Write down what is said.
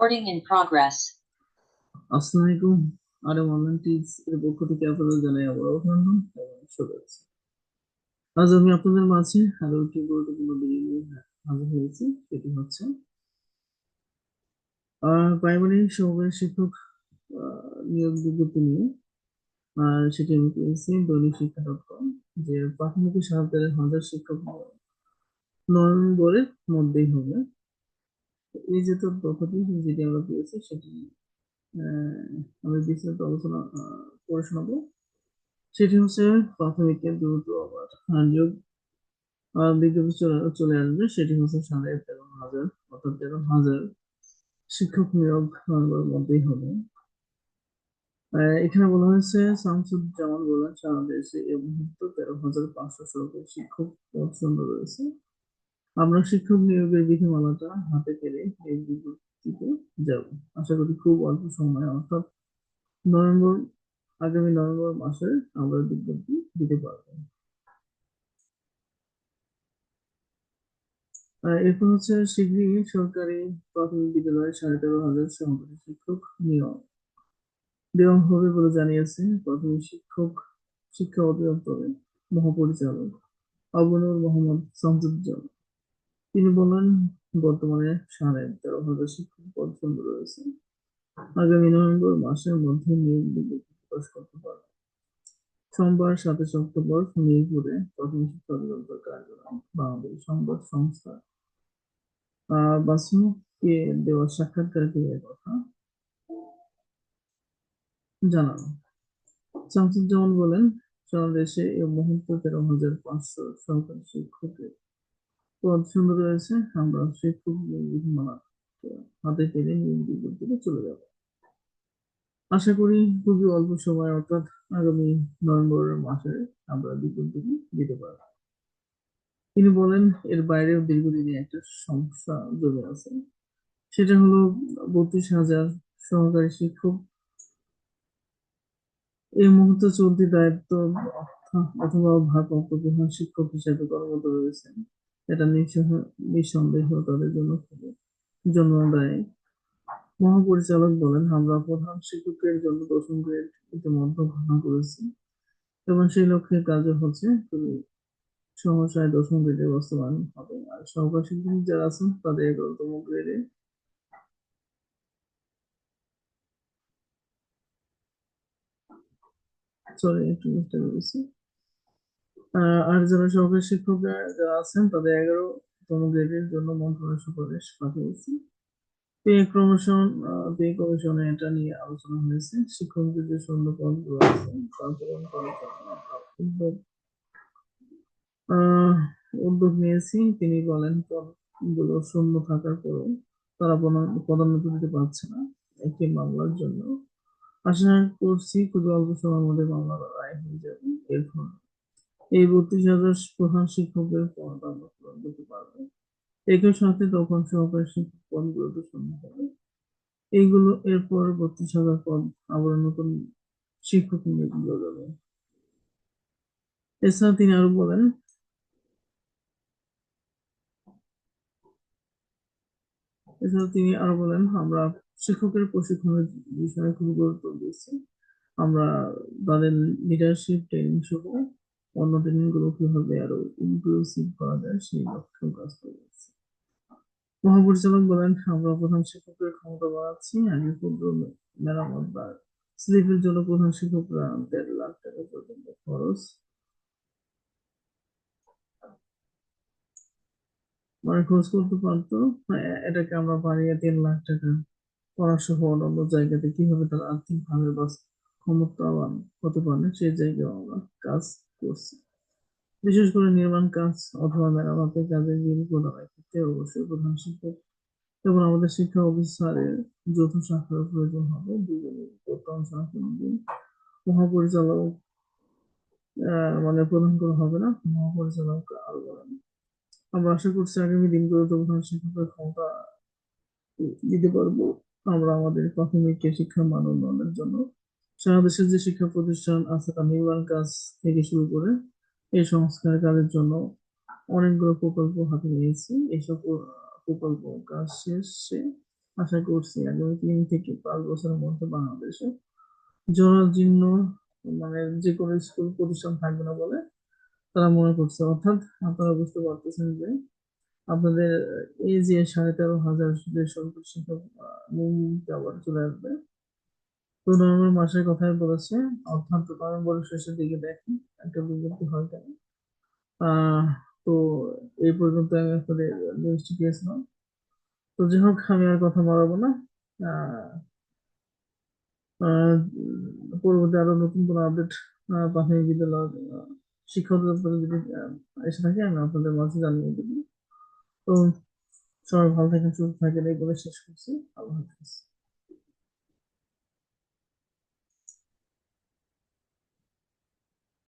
Recording in progress. আসসালামু আলাইকুম। আরও টিপস এর পক্ষ থেকে আপনাদের জানাই আবার অভিনন্দন এবং শুভেচ্ছা। আজ আমি আপনাদের মাঝে আরও একটি গুরুত্বপূর্ণ ভিডিও নিয়ে হাজির হয়েছি, সেটি হচ্ছে প্রাইমারি সহকারী শিক্ষক নিয়োগ বিজ্ঞপ্তি নিয়ে। আর সেটি আমি পেয়েছি দৈনিক শিক্ষা ডট কম, যে প্রাথমিক সাহায্যের হাজার শিক্ষক নভেম্বরের মধ্যেই হবে। এই যে তথ্যটি যেটি আমরা পেয়েছি সেটি আহ, বিস্তারিত আলোচনা করে শোনাবো। সেটি হচ্ছে প্রাথমিকের দ্রুত আবার আহ, বিজ্ঞপ্তি চলে আসবে। সেটি হচ্ছে সাড়ে তেরো হাজার অর্থাৎ তেরো হাজার শিক্ষক নিয়োগ মধ্যেই হবে। এখানে বলা হয়েছে শামসুজ্জামান বলেন সারা দেশে এই মুহূর্তে তেরো হাজার পাঁচশো সরকারি শিক্ষক পদ রয়েছে। আমরা শিক্ষক নিয়োগের বিধিমালাটা হাতে পেরে এই বিজ্ঞপ্তিতে যাব। আশা করি খুব অল্প সময়, অর্থাৎ নভেম্বর, আগামী নভেম্বর মাসে আমরা বিজ্ঞপ্তি দিতে পারব। এরপর হচ্ছে শীঘ্রই সরকারি প্রাথমিক বিদ্যালয়ে সাড়ে তেরো হাজার সহকারী শিক্ষক নিয়োগ দেওয়া হবে বলে জানিয়েছে প্রাথমিক শিক্ষক শিক্ষা অধিদপ্তরের মহাপরিচালক আবুনুর মোহাম্মদ শামসুজ্জামান তিনি বলেন, বর্তমানে সাড়ে তেরো হাজার শিক্ষক পদ শূন্য রয়েছে। আগামী নভেম্বর মাসের মধ্যে নিয়োগ বিজ্ঞপ্তি প্রকাশ করতে পারবে। সোমবার সাতাশে অক্টোবর মিরপুরে প্রথম শিক্ষা অধিদপ্তর কার্যালয়, বাংলাদেশ সংবাদ সংস্থা। বাসুকে দেওয়া সাক্ষাৎকারে এ কথা। জানান, শামসুজ্জামান বলেন সারা দেশে এই মুহূর্তে তেরো হাজার পাঁচশো সরকারি শিক্ষকের পদ শূন্য রয়েছে, আমরা নিয়োগ বিধিমালা হাতে পেরে নিয়োগ বিজ্ঞপ্তিতে চলে যাব। আশা করি খুবই অল্প সময়, অর্থাৎ আগামী নভেম্বর মাসে আমরা বিজ্ঞপ্তিটি দিতে পারব। তিনি বলেন, এর বাইরেও দীর্ঘদিনে একটা সমস্যা জমে আছে। সেটা হলো বত্রিশ হাজার সহকারী শিক্ষক। এই মুহূর্তে চলতি দায়িত্ব অথা- অথবা ভারপ্রাপ্ত প্রধান শিক্ষক হিসেবে কর্মরত রয়েছেন। এটা নিঃসন্দেহ তাদের জন্য জন্মদায়ী। মহাপরিচালক বলেন, আমরা প্রধান শিক্ষকের জন্য দশম গ্রেড ইতিমধ্যে ঘোষণা করেছি এবং সেই লক্ষ্যে কাজও হচ্ছে খুবই সহসায় দশম গ্রেডে বাস্তবায়ন হবে। আর সহকারী শিক্ষক যারা আছেন, তাদের এগারোতম গ্রেডে সরি একটু মিস্টেক করেছি আর যারা সহকারী শিক্ষকরা যারা আছেন, তাদের এগারো তম গ্রেডের জন্য মন্ত্রণালয় সুপারিশ পাঠিয়েছি। পে কমিশন পে কমিশনে এটা নিয়ে আলোচনা হয়েছে। শিক্ষকদের যে শূন্য পদগুলো আছে উদ্যোগ নিয়েছি। তিনি বলেন, পদগুলো শূন্য থাকার পরেও তারা পদোন্নতি দিতে পারছে না একটি মামলার জন্য। আশা করছি খুবই অল্প সময়ের মধ্যে মামলার রায় হয়ে যাবে। এর ফলে এই বত্রিশ হাজার প্রধান শিক্ষকের পদ আমরা করতে পারব। একই সাথে তখন সহকারী শিক্ষক পদগুলো তো শূন্য হবে। এইগুলো এরপর বত্রিশ হাজার পদ আবার নতুন শিক্ষক নিয়োগ দেওয়া যাবে। এছাড়া তিনি আরও বলেন, এছাড়া তিনি আরও বলেন, আমরা শিক্ষকের প্রশিক্ষণের বিষয়ে খুব গুরুত্ব দিচ্ছি আমরা তাদের লিডারশিপ ট্রেনিং সহ অন্য ট্রেনিংগুলো কীভাবে আরও ইনক্লুসিভ করা যায় সেই লক্ষ্যে কাজ করে যাচ্ছি। মহাপরিচালক বলেন, আমরা প্রধান শিক্ষকের ক্ষমতা বাড়াচ্ছি আগে ক্ষুদ্র মেরামত বা স্লিপের জন্য প্রধান শিক্ষকরা দেড় লাখ টাকা পর্যন্ত খরচ মানে খরচ করতে পারতো। এ- এটাকে আমরা বাড়িয়ে তিন লাখ টাকা করা সহ অন্যান্য জায়গাতে কীভাবে তারা আর্থিকভাবে বা ক্ষমতাবান হতে পারে, সেই জায়গায় আমরা কাজ করছি। বিশেষ করে নির্মাণ কাজ অথবা মেরামতের কাজে বিল প্রদানের ক্ষেত্রে অবশ্যই প্রধান শিক্ষক এবং আমাদের শিক্ষা অফিসারের যৌথ শাখার প্রয়োজন হবে। দুজনের বর্তমান শাখার দিন মহাপরিচালক মানে প্রদান করা হবে না, মহাপরিচালক বলেন। আমরা আশা করছি আগামী দিনগুলোতে প্রধান শিক্ষকের ক্ষমতা দিতে পারব। আমরা আমাদের প্রাথমিক শিক্ষার মান উন্নয়নের জন্য সারা দেশের যে শিক্ষা প্রতিষ্ঠান আছে তার নির্মাণ কাজ থেকে শুরু করে এই সংস্কার কাজের জন্য অনেকগুলো প্রকল্প হাতে নিয়েছি। এইসব প্র- প্রকল্প কাজ শেষে আশা করছি আগামী তিন থেকে পাঁচ বছরের মধ্যে বাংলাদেশে জরাজীর্ণ মানে যে কোনো স্কুল প্রতিষ্ঠান থাকবে না বলে তারা মনে করছে। অর্থাৎ আপনারা বুঝতে পারতেছেন যে আপনাদের এই যে সাড়ে তেরো হাজার যে সরকারি শিক্ষক আবার চলে আসবে তো নভেম্বর মাসের কথাই বলেছে। অর্থাৎ নভেম্বরের শেষের দিকে দেখেন একটা বিজ্ঞপ্তি হয় কেন? তো এই পর্যন্ত আমি আপনাদের নিউজটি পেয়েছিলাম তো যাই হোক আমি আর কথা বাড়াবো না। পরবর্তী আরও নতুন কোনো আপডেট প্রাথমিক বিদ্যালয় আহ, শিক্ষা অধিদপ্তরে যদি এসে থাকে আমি আপনাদের মাঝে জানিয়ে দেবো। তো সবাই ভালো থাকেন সুস্থ থাকেন এই বলে শেষ করছি। আল্লাহ হাফিজ।